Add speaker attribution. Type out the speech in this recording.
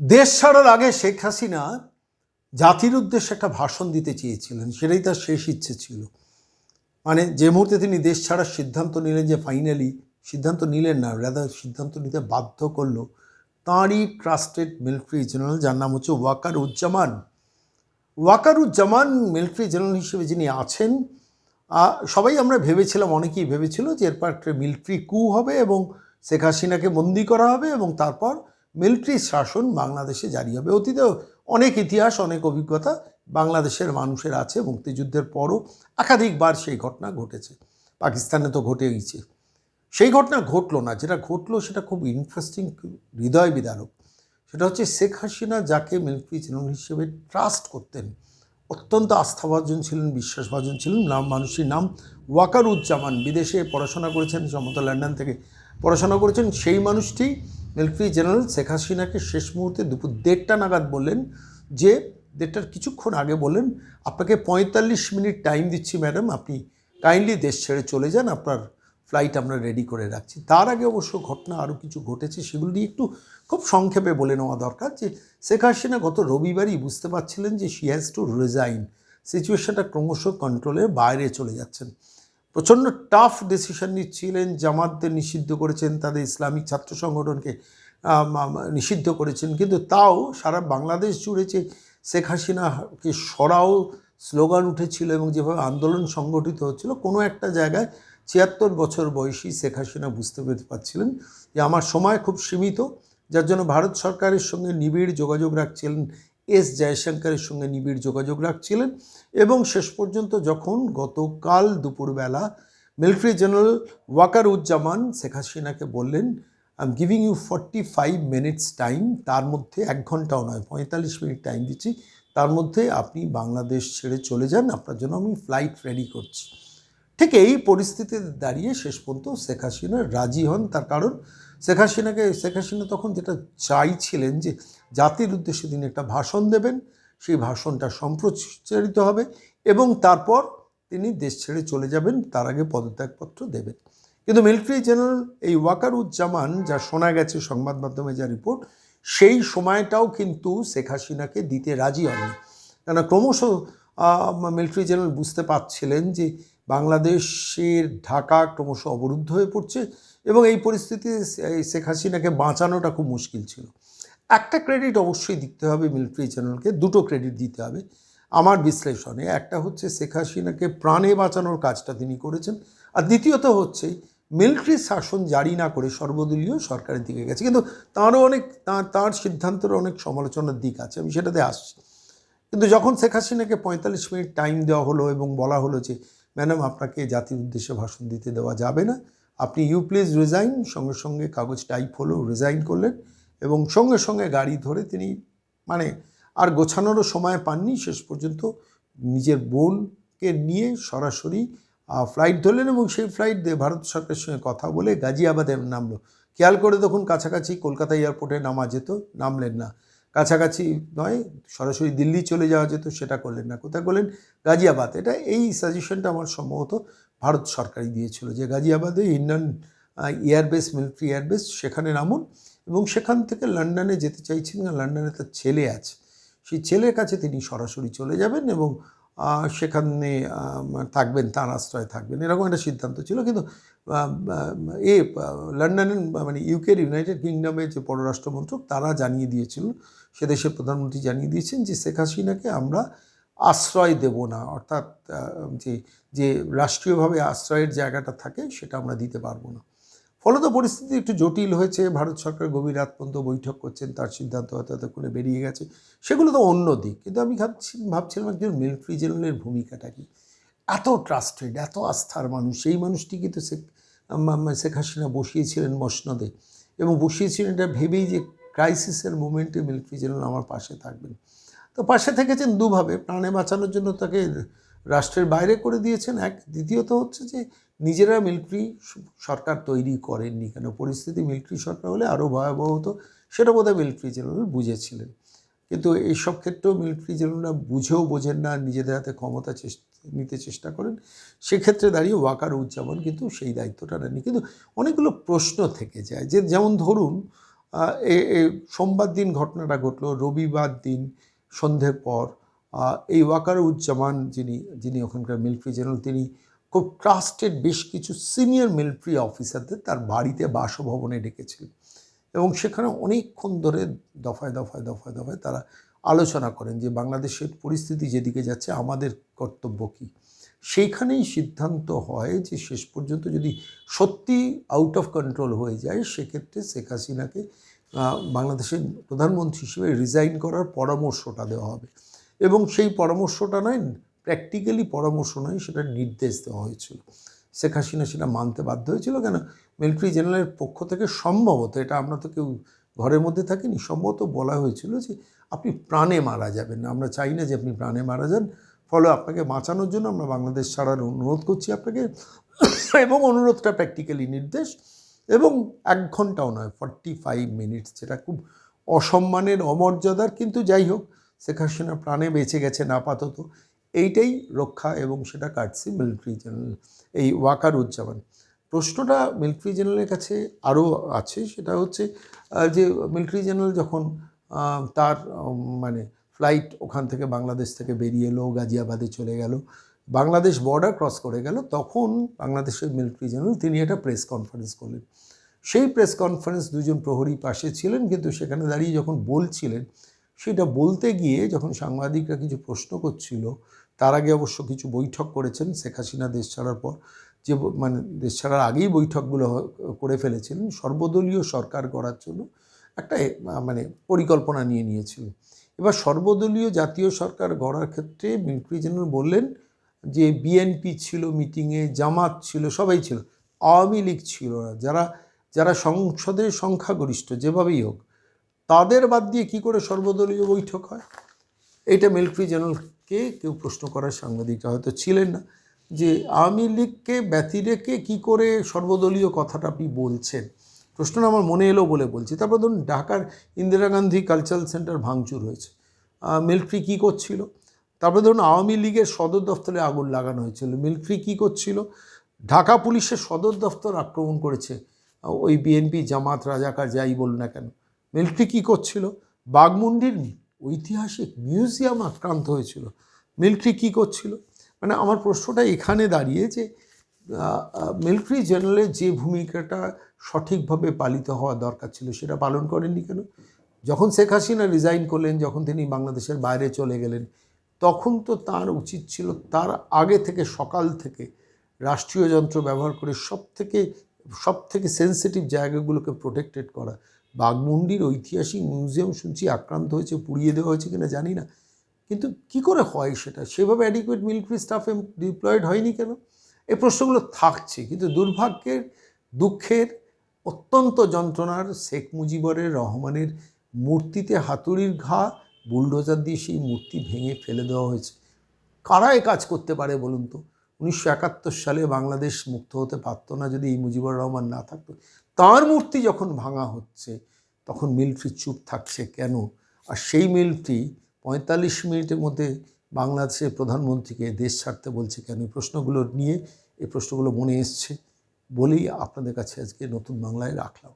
Speaker 1: দেশ ছাড়ার আগে শেখ হাসিনা জাতির উদ্দেশ্যে একটা ভাষণ দিতে চেয়েছিলেন, সেটাই তার শেষ ইচ্ছে ছিল। মানে যে মুহূর্তে তিনি দেশ ছাড়ার সিদ্ধান্ত নিলেন যে ফাইনালি সিদ্ধান্ত নিলেন না রাদার সিদ্ধান্ত নিতে বাধ্য করল তাঁরই ট্রাস্টেড মিলিটারি জেনারেল যার নাম হচ্ছে ওয়াকার উজ্জামান ওয়াকারুজ্জামান মিলিটারি জেনারেল হিসেবে যিনি আছেন সবাই আমরা ভেবেছিলাম, অনেকেই ভেবেছিল যে এরপর একটা মিলিটারি কু হবে এবং শেখ হাসিনাকে বন্দি করা হবে এবং তারপর মিলিটারি শাসন বাংলাদেশে জারি হবে। অতীতে অনেক ইতিহাস, অনেক অভিজ্ঞতা বাংলাদেশের মানুষের আছে, মুক্তিযুদ্ধের পরও একাধিকবার সেই ঘটনা ঘটেছে। পাকিস্তানে তো ঘটে গেছে সেই ঘটনা ঘটলো না। যেটা ঘটলো সেটা খুব ইন্টারেস্টিং হৃদয় বিদারক। সেটা হচ্ছে শেখ হাসিনা যাকে মিলিটারি জেনারেল হিসেবে ট্রাস্ট করতেন, অত্যন্ত আস্থাভাজন ছিলেন, বিশ্বাসভাজন ছিলেন, নাম, মানুষটির নাম ওয়াকারুজ্জামান। বিদেশে পড়াশোনা করেছেন সম্ভবত লন্ডন থেকে পড়াশোনা করেছেন, সেই মানুষটি মিলিটারি জেনারেল শেখ হাসিনাকে শেষ মুহূর্তে দুপুর দেড়টা নাগাদ বললেন যে, দেড়টার কিছুক্ষণ আগে বললেন, আপনাকে পঁয়তাল্লিশ মিনিট টাইম দিচ্ছি ম্যাডাম আপনি কাইন্ডলি দেশ ছেড়ে চলে যান। আপনার ফ্লাইট আমরা রেডি করে রাখছি। তার আগে অবশ্য ঘটনা আরও কিছু ঘটেছে, সেগুলো নিয়ে একটু খুব সংক্ষেপে বলে নেওয়া দরকার যে, শেখ হাসিনা গত রবিবারই বুঝতে পারছিলেন যে শি হ্যাজ টু রিজাইন সিচুয়েশনটা ক্রমশ কন্ট্রোলের বাইরে চলে যাচ্ছেন। প্রচণ্ড টাফ ডিসিশন নিচ্ছিলেন, জামাতদের নিষিদ্ধ করেছেন, তাদের ইসলামিক ছাত্র সংগঠনকে নিষিদ্ধ করেছেন। কিন্তু তাও সারা বাংলাদেশ জুড়ে যে শেখ হাসিনাকে সরাও স্লোগান উঠেছিল এবং যেভাবে আন্দোলন সংগঠিত হচ্ছিল, কোনো একটা জায়গায় ছিয়াত্তর বছর বয়সী শেখ হাসিনা বুঝতে পেরে পারছিলেন যে আমার সময় খুব সীমিত, যার জন্য ভারত সরকারের সঙ্গে নিবিড় যোগাযোগ রাখছিলেন এস জয়শঙ্করের সঙ্গে নিবিড় যোগাযোগ রাখছিলেন এবং শেষ পর্যন্ত যখন গতকাল দুপুরবেলা মিলিটারি জেনারেল ওয়াকারুজ্জামান শেখ হাসিনাকে বললেন I am giving you forty five minutes time তার মধ্যে এক ঘন্টাও নয়, পঁয়তাল্লিশ মিনিট টাইম দিচ্ছি, তার মধ্যে আপনি বাংলাদেশ ছেড়ে চলে যান, আপনার জন্য আমি ফ্লাইট রেডি করছি। ঠিক এই পরিস্থিতিতে দাঁড়িয়ে শেষ পর্যন্ত শেখ হাসিনা রাজি হন, তার কারণ শেখ হাসিনাকে, শেখ হাসিনা তখন যেটা চাইছিলেন যে জাতির উদ্দেশ্যে তিনি একটা ভাষণ দেবেন, সেই ভাষণটা সম্প্রচারিত হবে এবং তারপর তিনি দেশ ছেড়ে চলে যাবেন, তার আগে পদত্যাগপত্র দেবেন। কিন্তু মিলিটারি জেনারেল এই ওয়াকারুজ্জামান যা শোনা গেছে সংবাদ মাধ্যমে যা রিপোর্ট, সেই সময়টাও কিন্তু শেখ হাসিনাকে দিতে রাজি হননি। কেন ক্রমশ মিলিটারি জেনারেল বুঝতে পারছিলেন যে বাংলাদেশের ঢাকা ক্রমশ অবরুদ্ধ হয়ে পড়ছে এবং এই পরিস্থিতিতে শেখ হাসিনাকে বাঁচানোটা খুব মুশকিল ছিল। একটা ক্রেডিট অবশ্যই দিতে হবে মিলিটারি জেনারেলকে দুটো ক্রেডিট দিতে হবে আমার বিশ্লেষণে। একটা হচ্ছে শেখ হাসিনাকে প্রাণে বাঁচানোর কাজটা তিনি করেছেন আর দ্বিতীয়ত হচ্ছে মিলিটারি শাসন জারি না করে সর্বদলীয় সরকারের দিকে গেছে। কিন্তু তাঁরও অনেক, তাঁর সিদ্ধান্তের অনেক সমালোচনার দিক আছে, আমি সেটাতে আসছি। কিন্তু যখন শেখ হাসিনাকে পঁয়তাল্লিশ মিনিট টাইম দেওয়া হলো এবং বলা হলো যে ম্যাডাম, আপনাকে জাতির উদ্দেশ্যে ভাষণ দিতে দেওয়া যাবে না। আপনি ইউ প্লিজ রিজাইন সঙ্গে সঙ্গে কাগজ টাইপ হলো রিজাইন করলেন এবং সঙ্গে সঙ্গে গাড়ি ধরে তিনি মানে আর গোছানোরও সময় পাননি। শেষ পর্যন্ত নিজের বোনকে নিয়ে সরাসরি ফ্লাইট ধরলেন এবং সেই ফ্লাইট দিয়ে ভারত সরকারের সঙ্গে কথা বলে গাজিয়াবাদে নামলো। খেয়াল করে তখন কাছাকাছি কলকাতা এয়ারপোর্টে নামা যেত, নামলেন না। কাছাকাছি নয়, সরাসরি দিল্লি চলে যাওয়া যেত, সেটা করলেন না। কোথায় করলেন? গাজিয়াবাদ। এটা এই সাজেশনটা আমার সম্ভবত ভারত সরকারই দিয়েছিল যে গাজিয়াবাদে ইন্ডিয়ান এয়ারবেস মিলিটারি এয়ারবেস সেখানে নামুন এবং সেখান থেকে লন্ডনে যেতে চাইছেন লন্ডনে তার ছেলে আছে। সেই ছেলের কাছে তিনি সরাসরি চলে যাবেন এবং সেখানে থাকবেন, তার আশ্রয়ে থাকবেন। এরকম একটা সিদ্ধান্ত ছিল। কিন্তু এ লন্ডনের মানে ইউকের ইউনাইটেড কিংডমের যে পররাষ্ট্রমন্ত্রক, তারা জানিয়ে দিয়েছিল, সে দেশের প্রধানমন্ত্রী জানিয়ে দিয়েছেন যে, শেখ হাসিনাকে আমরা আশ্রয় দেব না। অর্থাৎ যে যে রাষ্ট্রীয়ভাবে আশ্রয়ের জায়গাটা থাকে, সেটা আমরা দিতে পারব না। ফলত পরিস্থিতি একটু জটিল হয়েছে। ভারত সরকার গভীর রাত পর্যন্ত বৈঠক করছেন, তার সিদ্ধান্ত হয়তো এতক্ষণে বেরিয়ে গেছে। সেগুলো তো অন্য দিক, কিন্তু আমি ভাবছি, ভাবছিলাম একজন মিলিটারি জেনারেলের ভূমিকাটা কি? এত ট্রাস্টেড এত আস্থার মানুষ সেই মানুষটি কিন্তু শেখ শেখ হাসিনা বসিয়েছিলেন মসনদে। এবং বসিয়েছিলেন এটা ভেবেই যে ক্রাইসিসের মোমেন্টে মিলিটারি জেনারেল আমার পাশে থাকবেন। তো পাশে থেকেছেন দুভাবে, প্রাণে বাঁচানোর জন্য তাকে রাষ্ট্রের বাইরে করে দিয়েছেন। এক, দ্বিতীয়ত হচ্ছে যে নিজেরা মিলিটারি সরকার তৈরি করেননি কেন? পরিস্থিতি মিলিটারি সরকার হলে আরও ভয়াবহ হতো। সেটা বোধহয় মিলিটারি জেনারেল বুঝেছিলেন। কিন্তু এইসব ক্ষেত্রেও মিলিটারি জেনারেলরা বুঝেও বোঝেন না, নিজেদের হাতে ক্ষমতা চেষ্টা, নিতে চেষ্টা করেন। সেক্ষেত্রে দাঁড়িয়ে ওয়াকার উজ্জামান কিন্তু সেই দায়িত্বটা নেননি। কিন্তু অনেকগুলো প্রশ্ন থেকে যায় যে, যেমন ধরুন সোমবার দিন ঘটনাটা ঘটলো, রবিবার দিন সন্ধ্যের পর এই ওয়াকারুজ্জামান যিনি যিনি ওখানকার মিলিটারি জেনারেল তিনি খুব ট্রাস্টেড বেশ কিছু সিনিয়র মিলিটারি অফিসারদের তার বাড়িতে বাসভবনে ডেকেছিলেন এবং সেখানে অনেকক্ষণ ধরে দফায় দফায় দফায় দফায় তারা আলোচনা করেন যে, বাংলাদেশের পরিস্থিতি যেদিকে যাচ্ছে, আমাদের কর্তব্য কী? সেইখানেই সিদ্ধান্ত হয় যে, শেষ পর্যন্ত যদি সত্যি আউট অফ কন্ট্রোল হয়ে যায়, সেক্ষেত্রে শেখ হাসিনাকে বাংলাদেশের প্রধানমন্ত্রী হিসেবে রিজাইন করার পরামর্শটা দেওয়া হবে। এবং সেই পরামর্শটা নয় প্র্যাকটিক্যালি পরামর্শ নয়, সেটা নির্দেশ দেওয়া হয়েছিল। শেখ হাসিনা সেটা মানতে বাধ্য হয়েছিল কেন? মিলিটারি জেনারেলের পক্ষ থেকে সম্ভবত, এটা আমরা তো কেউ ঘরের মধ্যে থাকিনি, সম্ভবত বলা হয়েছিল যে আপনি প্রাণে মারা যাবেন। না আমরা চাই না যে আপনি প্রাণে মারা যান, ফলে আপনাকে বাঁচানোর জন্য আমরা বাংলাদেশ ছাড়ার অনুরোধ করছি আপনাকে। এবং অনুরোধটা প্র্যাকটিক্যালি নির্দেশ, এবং এক ঘন্টাও নয় ফর্টি ফাইভ মিনিটস যেটা খুব অসম্মানের অমর্যাদার, কিন্তু যাই হোক, শেখ হাসিনা প্রাণে বেঁচে গেছেন আপাতত। এইটাই রক্ষা এবং সেটা কাটছে মিলিটারি জেনারেল, এই ওয়াকার ওয়াকারুজ্জামান। প্রশ্নটা মিলিটারি জেনারেলের কাছে আরও আছে, সেটা হচ্ছে যে মিলিটারি জেনারেল যখন তার মানে ফ্লাইট ওখান থেকে বাংলাদেশ থেকে বেরিয়ে এলো, গাজিয়াবাদে চলে গেল, বাংলাদেশ বর্ডার ক্রস করে গেল, তখন বাংলাদেশের মিলিটারি জেনারেল তিনি একটা প্রেস কনফারেন্স করলেন। সেই প্রেস কনফারেন্স দুজন প্রহরী পাশে ছিলেন, কিন্তু সেখানে দাঁড়িয়ে যখন বলছিলেন, সেটা বলতে গিয়ে যখন সাংবাদিকরা কিছু প্রশ্ন করছিল তার আগে অবশ্য কিছু বৈঠক করেছেন শেখ হাসিনা দেশ ছাড়ার পর। যে মানে দেশ ছাড়ার আগেই বৈঠকগুলো করে ফেলেছিলেন সর্বদলীয় সরকার করার জন্য একটা মানে পরিকল্পনা নিয়ে নিয়েছিলেন এবার সর্বদলীয় জাতীয় সরকার গড়ার ক্ষেত্রে মিলিটারি জেনারেল বললেন যে বিএনপি ছিল, মিটিংয়ে জামাত ছিল, সবাই ছিল। আওয়ামী লীগ ছিল না। যারা যারা সংসদের সংখ্যাগরিষ্ঠ, যেভাবেই হোক, তাদের বাদ দিয়ে কি করে সর্বদলীয় বৈঠক হয়? এইটা মিলিটারি জেনারেলকে কেউ প্রশ্ন করার সাংবাদিকরা হয়তো ছিলেন না। যে আওয়ামী লীগকে ব্যতি রেখে কী করে সর্বদলীয় কথাটা আপনি বলছেন? প্রশ্নটা আমার মনে এলো বলে বলছি। তারপর ধরুন ঢাকার ইন্দিরা গান্ধী কালচারাল সেন্টার ভাঙচুর হয়েছে। মিলিটারি কী করছিল? তারপরে ধরুন আওয়ামী লীগের সদর দফতরে আগুন লাগানো হয়েছিল। মিলিটারি কী করছিল? ঢাকা পুলিশের সদর দফতর আক্রমণ করেছে। ওই বিএনপি জামাত, রাজাকার, যাই বলুন না কেন। মিলিটারি কী করছিল? বাগমুন্ডির ঐতিহাসিক মিউজিয়াম আক্রান্ত হয়েছিল। মিলিটারি কী করছিল? মানে আমার প্রশ্নটা এখানে দাঁড়িয়ে যে মিলিটারি জেনারেলের যে ভূমিকাটা সঠিকভাবে পালিত হওয়া দরকার ছিল সেটা পালন করেননি কেন? যখন শেখ হাসিনা রিজাইন করলেন, যখন তিনি বাংলাদেশের বাইরে চলে গেলেন, তখন তো তার উচিত ছিল তার আগে থেকে, সকাল থেকে রাষ্ট্রীয় যন্ত্র ব্যবহার করে সব থেকে সব থেকে সেন্সিটিভ জায়গাগুলোকে প্রোটেক্টেড করা। বাঘমুন্ডির ঐতিহাসিক মিউজিয়াম শুনছি আক্রান্ত হয়েছে, পুড়িয়ে দেওয়া হয়েছে কিনা জানি না। কিন্তু কি করে হয় সেটা? সেভাবে অ্যাডিকুয়েট মিলিটারি স্টাফ ডিপ্লয়েড হয়নি কেন? এই প্রশ্নগুলো থাকছে, কিন্তু দুর্ভাগ্যের, দুঃখের, অত্যন্ত যন্ত্রণার শেখ মুজিবরের, রহমানের মূর্তিতে হাতুড়ির ঘা, বুলডোজার দিয়ে সেই মূর্তি ভেঙে ফেলে দেওয়া হয়েছে। কারা এ কাজ করতে পারে বলুন তো? উনিশশো একাত্তর সালে বাংলাদেশ মুক্ত হতে পারতো না যদি এই মুজিবুর রহমান না থাকতো। তার মূর্তি যখন ভাঙা হচ্ছে, তখন মিলটি চুপ থাকছে কেন? আর সেই মিলটি পঁয়তাল্লিশ মিনিটের মধ্যে বাংলাদেশের প্রধানমন্ত্রীকে দেশ ছাড়তে বলছে কেন? এই প্রশ্নগুলো নিয়ে, এই প্রশ্নগুলো মনে এসছে বলেই আপনাদের কাছে আজকে নতুন বাংলায় রাখলাম।